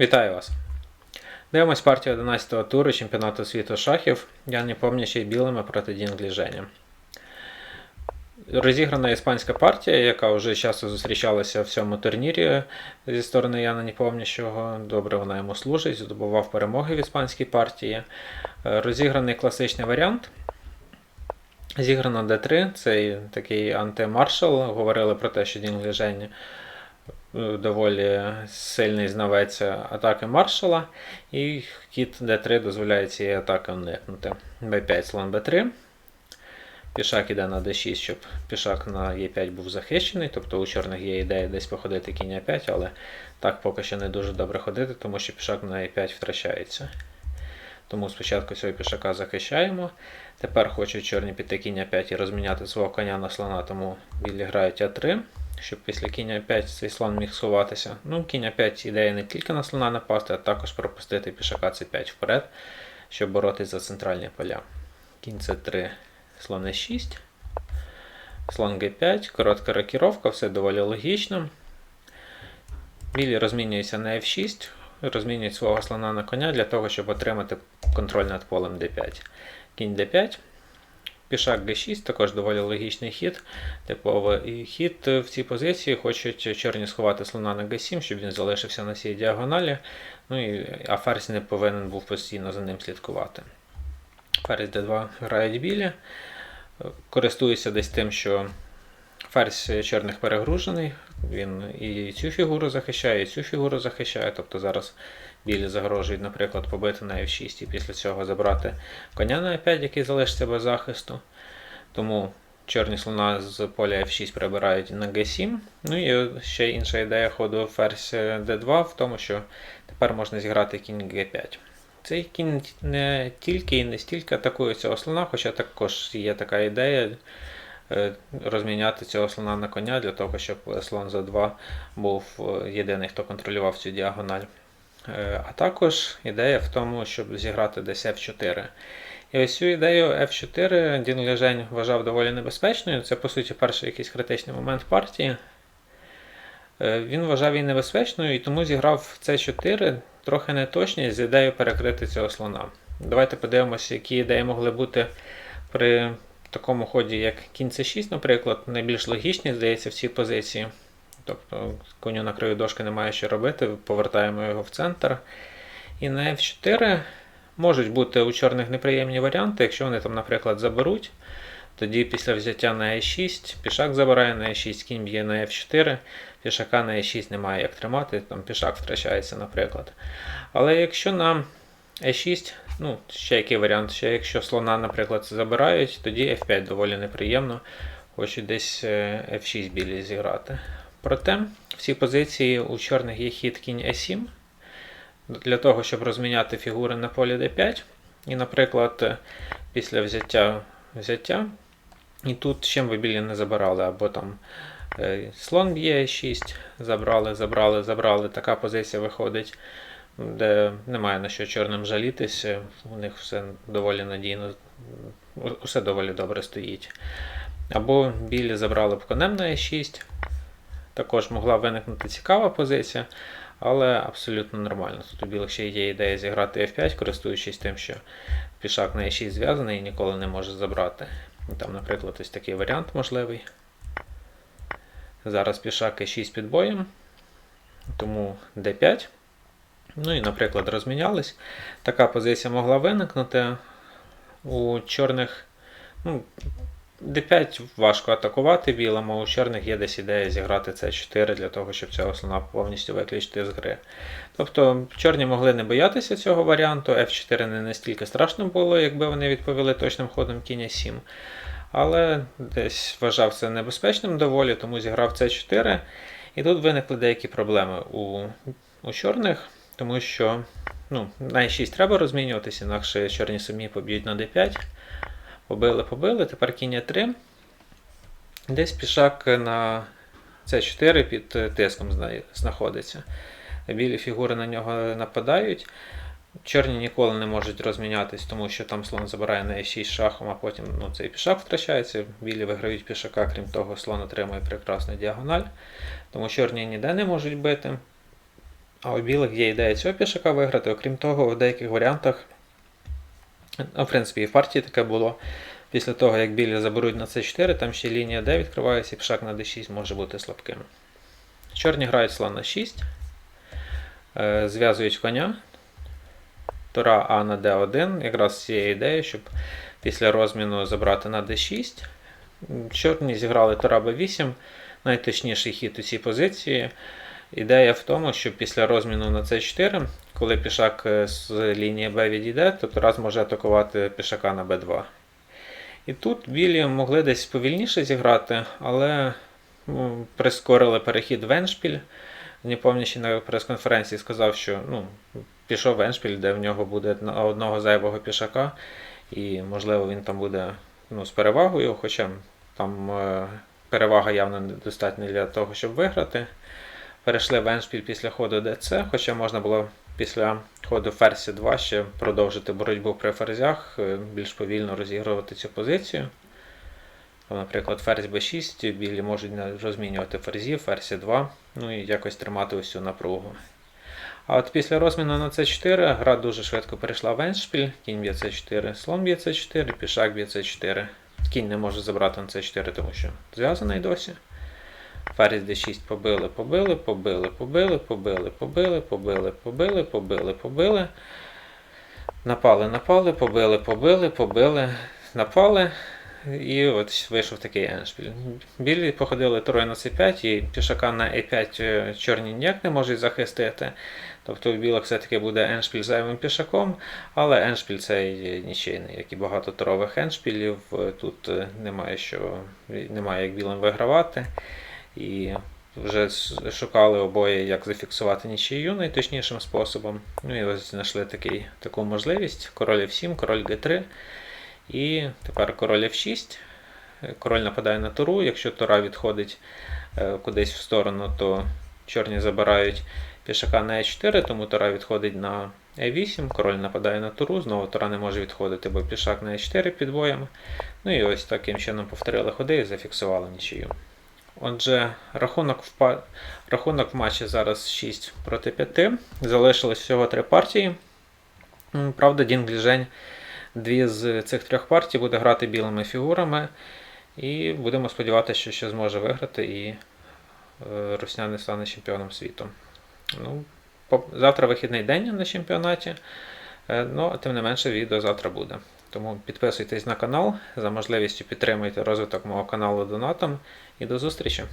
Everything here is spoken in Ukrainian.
Вітаю вас! Дивимось партію 11-го туру чемпіонату світу шахів. Я не помнящий білими проти Дінглі Жені. Розіграна іспанська партія, яка вже часто зустрічалася в цьому турнірі зі сторони Яна Непомнящого. Добре вона йому служить, здобував перемоги в іспанській партії. Розіграний класичний варіант. Зіграно D3, цей такий антимаршал. Говорили про те, що Дінглі Жені е, доволі сильний знавець атаки маршала, і кіт D3 дозволяє цієї атаки уникнути. B5 слон B3. Пішак іде на D6, щоб пішак на E5 був захищений, тобто у чорних є ідея десь походити кінь А5, але так поки що не дуже добре ходити, тому що пішак на E5 втрачається. Тому спочатку цього пішака захищаємо. Тепер хочуть чорні піти кінь А5 і розміняти свого коня на слона, тому білі грають А3, щоб після кінь А5 цей слон міг сховатися. Ну, кінь А5 ідея не тільки на слона напасти, а також пропустити пішака С5 вперед, щоб боротись за центральні поля. Кінь С3, слон Е6, слон Г5, коротка рокіровка, все доволі логічно. Білі розмінюються на F6, розмінюють свого слона на коня для того, щоб отримати контроль над полем D5. Кінь D5. Пішак G6 також доволі логічний хід. Типовий І хід в цій позиції хочуть чорні сховати слона на G7, щоб він залишився на цій діагоналі. Ну і, а ферзь не повинен був постійно за ним слідкувати. Ферзь D2 грають білі. Користуюся десь тим, що ферзь чорних перегружений. Він і цю фігуру захищає, і цю фігуру захищає. Тобто зараз білі загрожують, наприклад, побити на F6 і після цього забрати коня на E5, який залишиться без захисту. Тому чорні слона з поля F6 прибирають на G7. Ну і ще інша ідея ходу ферзь D2 в тому, що тепер можна зіграти кінь G5. Цей кінь не тільки і не стільки атакує цього слона, хоча також є така ідея розміняти цього слона на коня для того, щоб слон за 2 був е, єдиний, хто контролював цю діагональ. Е, А також ідея в тому, щоб зіграти десь F4. І ось цю ідею F4 Дін Лежень вважав доволі небезпечною. Це, по суті, перший якийсь критичний момент партії. Е, Він вважав її небезпечною і тому зіграв C4 трохи неточні з ідеєю перекрити цього слона. Давайте подивимося, які ідеї могли бути при такому ході, як кінь C6, наприклад, найбільш логічні, здається, в цій позиції. Тобто коню на краю дошки немає що робити, повертаємо його в центр. І на F4 можуть бути у чорних неприємні варіанти, якщо вони там, наприклад, заберуть. Тоді після взяття на E6, пішак забирає на E6, кінь б'є на F4, пішака на E6 немає як тримати, там пішак втрачається, наприклад. Але якщо на E6, ну, ще який варіант, ще якщо слона, наприклад, забирають, тоді F5 доволі неприємно, хочуть десь е, F6 білі зіграти. Проте в цій позиції у чорних є хід кінь E7 для того, щоб розміняти фігури на полі D5. І, наприклад, е, після взяття взяття, і тут чим ви білі не забирали, або там е, слон б'є 6, забрали, забрали, забрали. Така позиція виходить, де немає на що чорним жалітися, у них все доволі надійно, усе доволі добре стоїть. Або білі забрали б конем на E6. Також могла виникнути цікава позиція, але абсолютно нормально. Тут у білих ще є ідея зіграти F5, користуючись тим, що пішак на E6 зв'язаний і ніколи не може забрати. Там, наприклад, ось такий варіант можливий. Зараз пішак E6 під боєм, тому D5. Ну і, наприклад, розмінялись. Така позиція могла виникнути. У чорних. Ну, D5 важко атакувати білим, а у чорних є десь ідея зіграти C4 для того, щоб цього слона повністю виключити з гри. Тобто чорні могли не боятися цього варіанту, F4 не настільки страшно було, якби вони відповіли точним ходом кінь 7. Але десь вважав це небезпечним доволі, тому зіграв C4. І тут виникли деякі проблеми у, у чорних, тому що ну, на E6 треба розмінюватися, інакше чорні самі поб'ють на D5. Побили, побили, тепер кінь 3. Десь пішак на С4 під е, тиском знаходиться. Білі фігури на нього нападають. Чорні ніколи не можуть розмінятись, тому що там слон забирає на E6 шахом, а потім ну, цей пішак втрачається. Білі виграють пішака, крім того, слон отримує прекрасну діагональ. Тому чорні ніде не можуть бити. А у білих є ідея цього пішака виграти. Окрім того, в деяких варіантах, ну, в принципі, і в партії таке було. Після того, як білі заберуть на c4, там ще лінія d відкривається, і пішак на d6 може бути слабким. Чорні грають слон на 6, е, зв'язують коня. Тора А на d1, якраз з цією ідеєю, щоб після розміну забрати на d6. Чорні зіграли Тора b8, найточніший хід у цій позиції. Ідея в тому, що після розміну на c4, коли пішак е, з лінії b відійде, то Тора зможе атакувати пішака на b2. І тут білі могли десь повільніше зіграти, але ну, прискорили перехід в Еншпіль. Непомнящий на прес-конференції сказав, що ну, пішов в Еншпіль, де в нього буде одного зайвого пішака, і можливо він там буде ну, з перевагою, хоча там е, перевага явно недостатня для того, щоб виграти. Перейшли в Еншпіль після ходу ДЦ, хоча можна було після ходу ферзь 2 ще продовжити боротьбу при ферзях, е, більш повільно розігрувати цю позицію. Наприклад, ферзь b6, білі можуть розмінювати ферзів, ферзь 2, ну і якось тримати усю напругу. А от після розміну на c4 гра дуже швидко перейшла в еншпіль, кінь б'є c4, слон б'є c4, пішак б'є c4. Кінь не може забрати на c4, тому що зв'язаний досі. Ферзь d6 побили, побили, побили, побили, побили, побили, побили, побили, побили, побили. Напали, напали, побили, побили, побили, напали. І от вийшов такий еншпіль. Білі походили троє на c5, і пішака на e5 е, чорні ніяк не можуть захистити. Тобто у білих все-таки буде еншпіль зайвим пішаком, але еншпіль цей нічийний, як і багато торових еншпілів. Е, Тут е, немає, що, немає як білим вигравати. І вже шукали обоє, як зафіксувати нічию найточнішим способом. Ну і ось знайшли такий, таку можливість. Король F7, король G3. І тепер король F6. Е, Король нападає на туру. Якщо тура відходить е, кудись в сторону, то чорні забирають пішака на e4, тому тура відходить на e8, король нападає на туру, знову тура не може відходити, бо пішак на e4 під боєм. Ну і ось таким чином повторили ходи і зафіксували нічию. Отже, рахунок в, па- рахунок в матчі зараз 6 проти 5. Залишилось всього 3 партії. Правда, Дінг Ліжень дві з цих трьох партій буде грати білими фігурами. І будемо сподіватися, що ще зможе виграти і е, Русня стане чемпіоном світу. Ну, завтра вихідний день на чемпіонаті. Е, Ну, а тим не менше, відео завтра буде. Тому підписуйтесь на канал, за можливістю підтримуйте розвиток мого каналу донатом і до зустрічі!